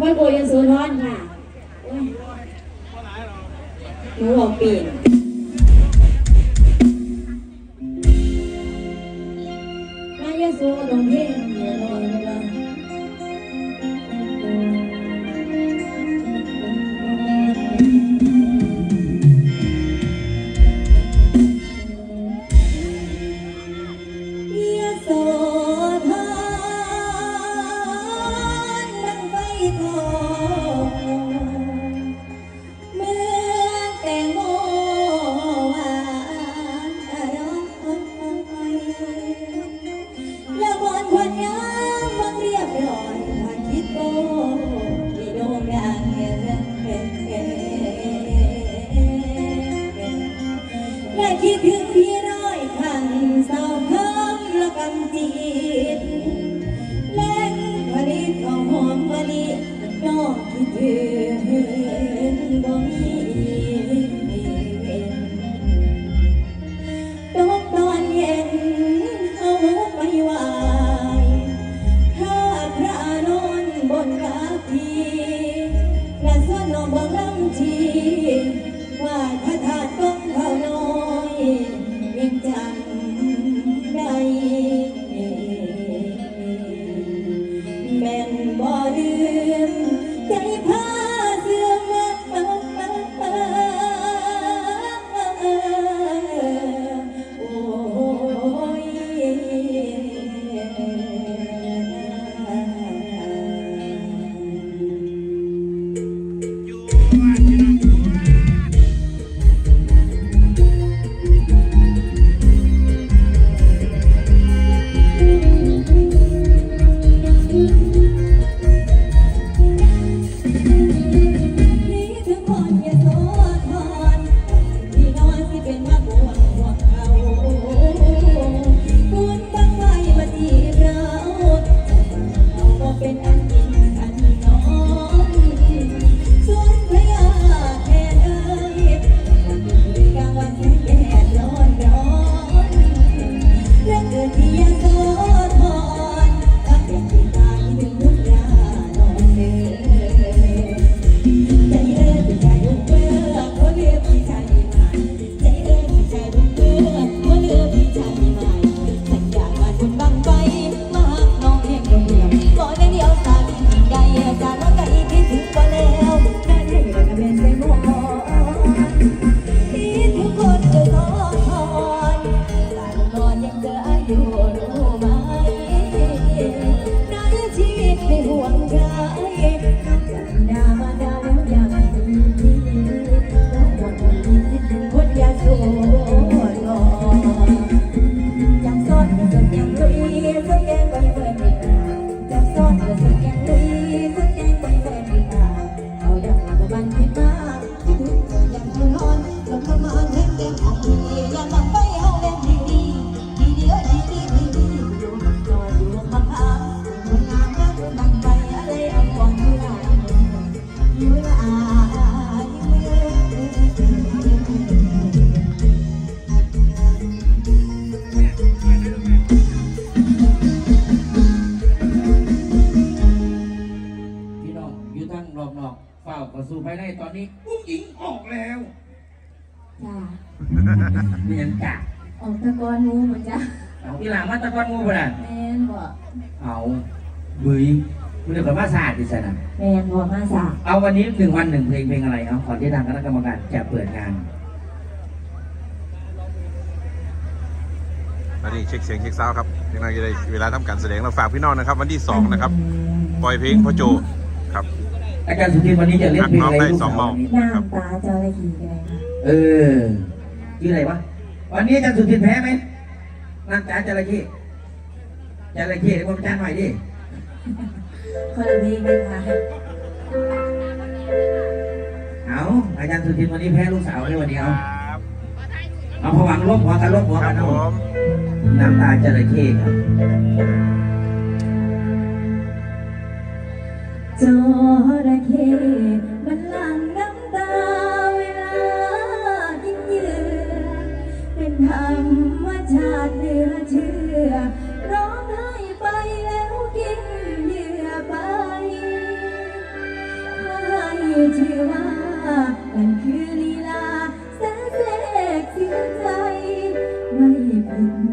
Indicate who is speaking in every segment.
Speaker 1: พ่อโกยโซนอนค่ะหนูบอกปีนมาเยซูตรงเคิด Thank you. เมียนกะออ
Speaker 2: กตะ
Speaker 1: กอนงูเหมือนจ้า
Speaker 2: เอาอีหลังมาตะกอนงูบ่น่ะ
Speaker 1: แมนบ่
Speaker 2: เอาเฮ้ยคุณเดี๋ยวกับมาศาสตร์ดิฉันนะ
Speaker 1: แมนบ่มาสา
Speaker 2: เอาวันนี้หนึ่งวันหนึ่งเพลงเพลงอะไรเอาก่อที่ทางคณะกรรมการจะเปิดงาน
Speaker 3: อันนี้เช็คเสียงเช็คซาวด์ครับยังไงจะได้เวลาทำการแสดงเราฝากพี่น้องนะครับ วันที่สองนะครับปล่อยเพลงพ่อโจครับ
Speaker 2: อาจารย์สุทินวันนี้จะเล่นเพลงอะไรลูก
Speaker 3: สอง
Speaker 2: สาว
Speaker 3: เมา
Speaker 2: วันนี้
Speaker 1: น้ำตาจระเข้กันเลยค่ะ
Speaker 2: เออ ชื่ออะไรวะวันนี้อาจารย์สุทินแพ้ไหมนั่งจ้าจระเข้จระเข้เดี๋ยวผมอาจารย์หน่อยดิ
Speaker 1: คนละเพลงเลยค่ะ
Speaker 2: เอาอาจารย์สุทินวันนี้แพ้ลูกสาวเลยวันนี้เอาเอาผวังลบหัวกันลบหัว
Speaker 3: ค
Speaker 2: กั
Speaker 3: รั
Speaker 2: น
Speaker 3: บ
Speaker 2: เอา
Speaker 3: ผม
Speaker 2: น้ำตาจระเข้ครับ
Speaker 1: จระเข้มันหลั่ง ธรรมชาติเหลือเชื่อ ร้องไห้ไปแล้วกินเหยื่อไปชื่อว่ามันคือลีลาแสนเสกเสียใจไม่ผิด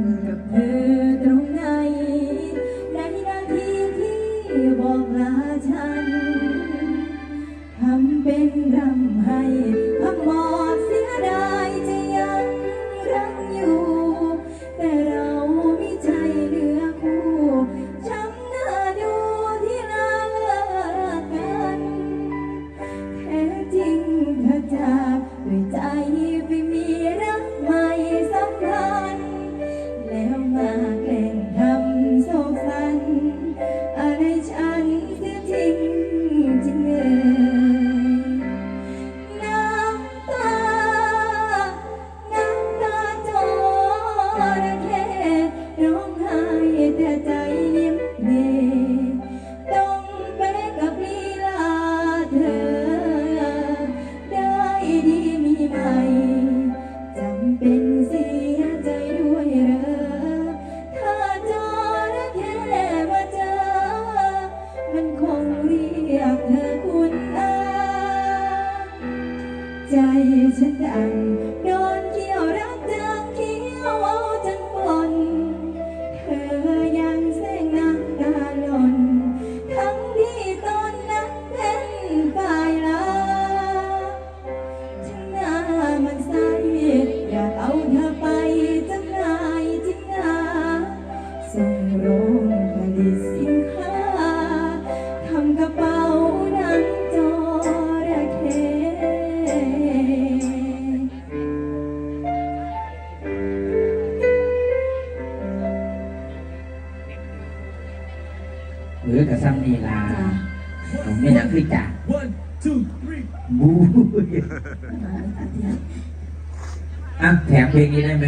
Speaker 1: หรือกระ
Speaker 2: ซ้ำนีลา
Speaker 1: จ้ะ
Speaker 2: ผมไม่นักคือจ่าบูอะแถมเพลงนี้ได้ไหม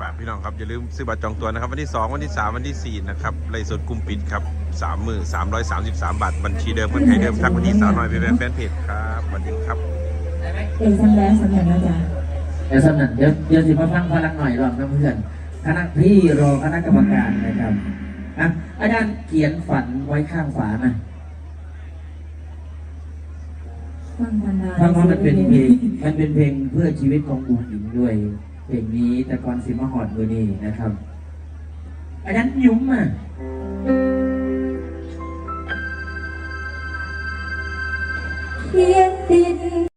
Speaker 3: ฝากพี่น้องครับอย่าลืมซื้อบัตรจองตัวนะครับ วันที่ 2 วันที่ 3 วันที่ 4 นะครับไลฟ์สดกลุ่มปิดครับ3มือ333 บาท บัญชีเดิมคนไทยเดิมทักวันที่สาวน้อยเป็นแฟนเพจครับสวัสดีครับ
Speaker 1: เอกสำแดงสำแดงนะจ๊ะ
Speaker 2: เดี๋ยวสำนักเดี๋ยวเดี๋ยวสิมาฟังพลังหน่อยรอบนะเพื่อนคณะพี่รอคณะกรรมการนะครับ อะอาจารย์เขียนฝันไว้ข้างฝานะ
Speaker 1: ฟังพันดา
Speaker 2: เพราะว่ามันเป็นเพลงมันเป็นเพลงเพื่อชีวิตของบุญอิงด้วย เพลงนี้แต่ก่อนสิมาหอดมือนี้นะครับ อาจารย์ยุ้มอะ
Speaker 1: เขียนติด